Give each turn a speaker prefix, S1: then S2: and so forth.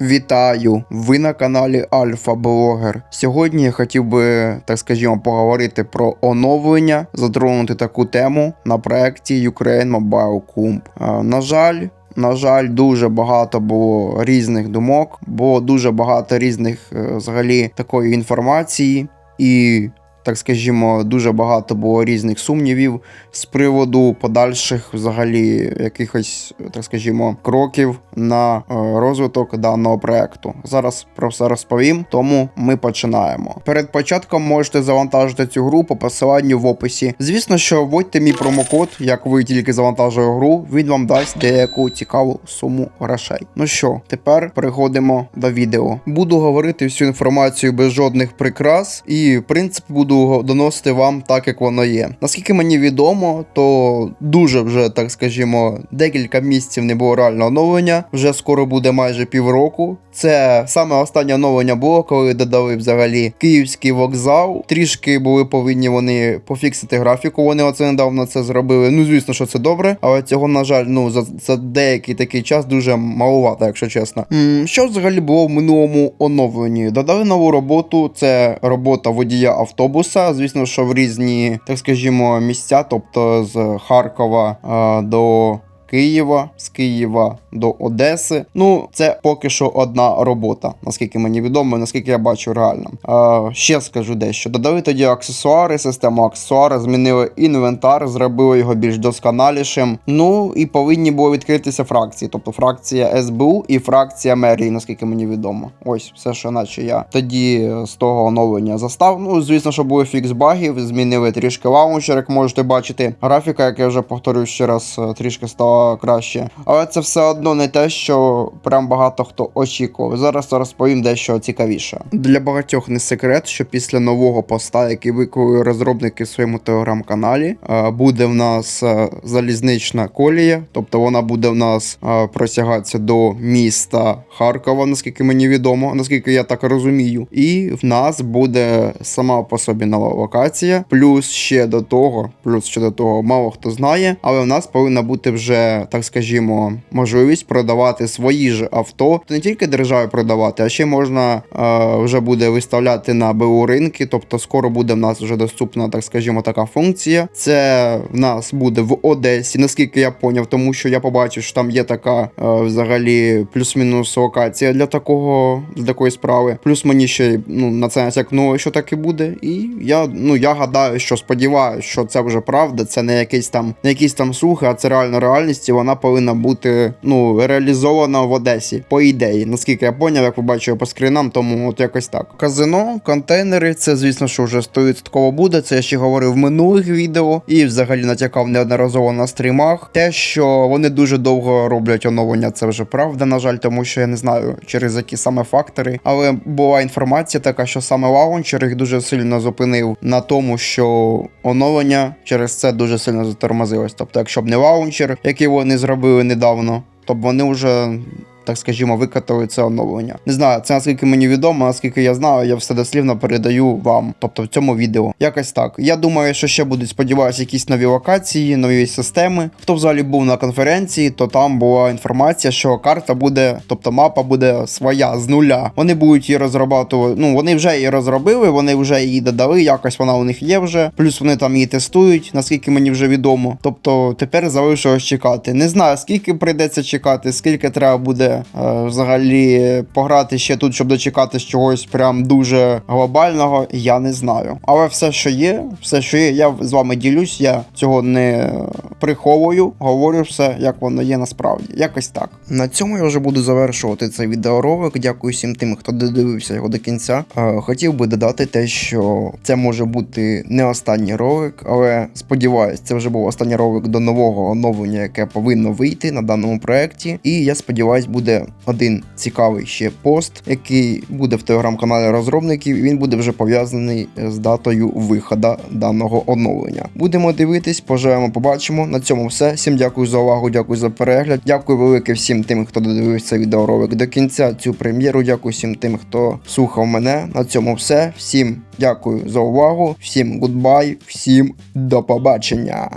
S1: Вітаю! Ви на каналі Альфа Блогер. Сьогодні я хотів би, так скажімо, поговорити про оновлення, затронути таку тему на проєкті Ukraine Mobile Club. На жаль. На жаль, дуже багато було різних думок, було дуже багато різних е, взагалі такої інформації, і, так скажімо, дуже багато було різних сумнівів з приводу подальших взагалі якихось, так скажімо, кроків на е, розвиток даного проекту. Зараз про все розповім, тому ми починаємо. Перед початком можете завантажити цю гру по посиланню в описі. Звісно, що вводьте мій промокод, як ви тільки завантажуєте гру, він вам дасть деяку цікаву суму грошей. Ну що, тепер переходимо до відео. Буду говорити всю інформацію без жодних прикрас, і в принципі буду го- доносити вам так, як воно є. Наскільки мені відомо, то дуже вже так скажімо, декілька місяців не було реального оновлення. Вже скоро буде майже півроку. Це саме останнє оновлення було, коли додали взагалі київський вокзал. Трішки були повинні вони пофіксити графіку. Вони оце недавно це зробили. Ну звісно, що це добре, але цього на жаль, ну за, за деякий такий час дуже маловато, якщо чесно. м що взагалі було в минулому оновленні? Додали нову роботу. Це робота водія автобуса. Звісно, що в різні, так скажімо, місця, тобто з Харкова е, до. Києва, з Києва до Одеси. Ну, це поки що одна робота, наскільки мені відомо, наскільки я бачу реально. Е, ще скажу дещо. Додали тоді аксесуари, систему аксесуари, змінили інвентар, зробили його більш досконалішим. Ну і повинні були відкритися фракції, тобто фракція СБУ і фракція мерії, наскільки мені відомо. Ось все, що наче я тоді е, з того оновлення застав. Ну, звісно, що були фікс багів, змінили трішки лаунчер, як можете бачити. Графіка, як я вже повторюю ще раз, е, трішки стала краще. Але це все одно не те, що прям багато хто очікував. Зараз розповім дещо цікавіше. Для багатьох не секрет, що після нового поста, який виклали розробники в своєму телеграм-каналі, е, буде в нас е, залізнична колія, тобто вона буде в нас е, просягатися до міста Харкова, наскільки мені відомо, наскільки я так розумію. І в нас буде сама по собі нова локація. Плюс ще до того, плюс ще до того, мало хто знає, але в нас повинна бути вже, так скажімо, можливість продавати свої ж авто. Не тільки державі продавати, а ще можна е, вже буде виставляти на БУ ринки. Тобто скоро буде в нас вже доступна, так скажімо, така функція. Це в нас буде в Одесі, наскільки я поняв, тому що я побачив, що там є така е, взагалі плюс-мінус локація для такого для такої справи. Плюс мені ще ну на це натякнуло, що так і буде. І я ну я гадаю, що сподіваюся, що це вже правда. Це не якийсь там не якісь там слухи, а це реальна реальність. І вона повинна бути ну реалізована в Одесі. По ідеї, наскільки я поняв, як ви бачили по скрінам, тому от якось так. Казино, контейнери, це звісно, що вже 100% буде. Це я ще говорив в минулих відео і взагалі натякав неодноразово на стрімах. Те, що вони дуже довго роблять оновлення, це вже правда, на жаль, тому що я не знаю через які саме фактори. Але була інформація така, що саме лаунчер їх дуже сильно зупинив на тому, що оновлення через це дуже сильно затормозилось. Тобто, якщо б не лаунчер, який вони зробили недавно, то б вони вже. Так скажімо, викатали це оновлення. Не знаю, це наскільки мені відомо, наскільки я знаю, я все дослівно передаю вам, тобто в цьому відео. Якось так. Я думаю, що ще будуть, сподіваюся, якісь нові локації, нові системи. Хто взагалі був на конференції, то там була інформація, що карта буде, тобто мапа буде своя з нуля. Вони будуть її розробляти. Ну вони вже її розробили, вони вже її додали. Якось вона у них є вже. Плюс вони там її тестують, наскільки мені вже відомо. Тобто тепер залишилось чекати. Не знаю, скільки прийдеться чекати, скільки треба буде е, взагалі пограти ще тут, щоб дочекатись чогось прям дуже глобального. Я не знаю. Але все, що є, все, що є, я з вами ділюсь. Я цього не приховую, говорю все, як воно є насправді. Якось так. На цьому я вже буду завершувати цей відеоролик. Дякую всім тим, хто додивився його до кінця. Е, Хотів би додати те, що це може бути не останній ролик, але сподіваюсь, це вже був останній ролик до нового оновлення, яке повинно вийти на даному проєкті. І я сподіваюсь, буде один цікавий ще пост, який буде в телеграм-каналі розробників. і Він буде вже пов'язаний з датою виходу даного оновлення. Будемо дивитись, поживемо, побачимо. На цьому все. Всім дякую за увагу, дякую за перегляд. Дякую велике всім тим, хто додивився відеоролик до кінця. Цю прем'єру. Дякую всім тим, хто слухав мене. На цьому все. Всім дякую за увагу, всім гудбай, всім до побачення.